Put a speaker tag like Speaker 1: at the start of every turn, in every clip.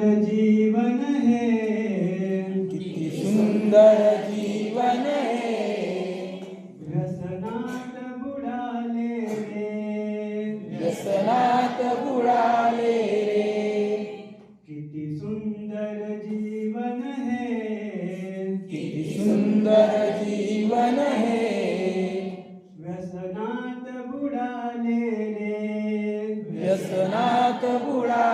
Speaker 1: जीवन है।
Speaker 2: किती सुंदर जीवन आहे
Speaker 1: व्यसनात बुडाले रे।
Speaker 2: व्यसनात बुडाले रे।
Speaker 1: किती सुंदर जीवन है।
Speaker 2: किती सुंदर जीवन आहे
Speaker 1: व्यसनात बुडाले रे।
Speaker 2: व्यसनात बुडाले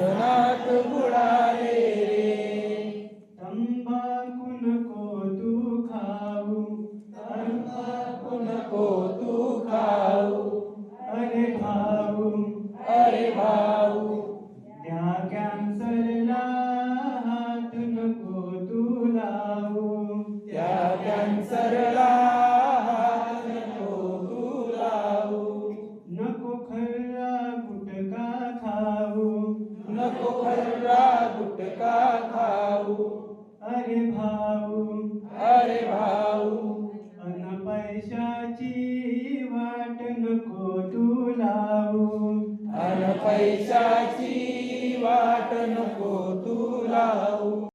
Speaker 2: विश्वनाथ
Speaker 1: बुला ले रे तंबाकू को तू
Speaker 2: खाऊ। तंबाकू को तू
Speaker 1: खाऊ।
Speaker 2: नको खर्रा गुटका खाऊ.
Speaker 1: अरे भाऊ.
Speaker 2: अरे भाऊ.
Speaker 1: अन पैशाची वाट नको तू लावू.
Speaker 2: अन पैशाची वाट नको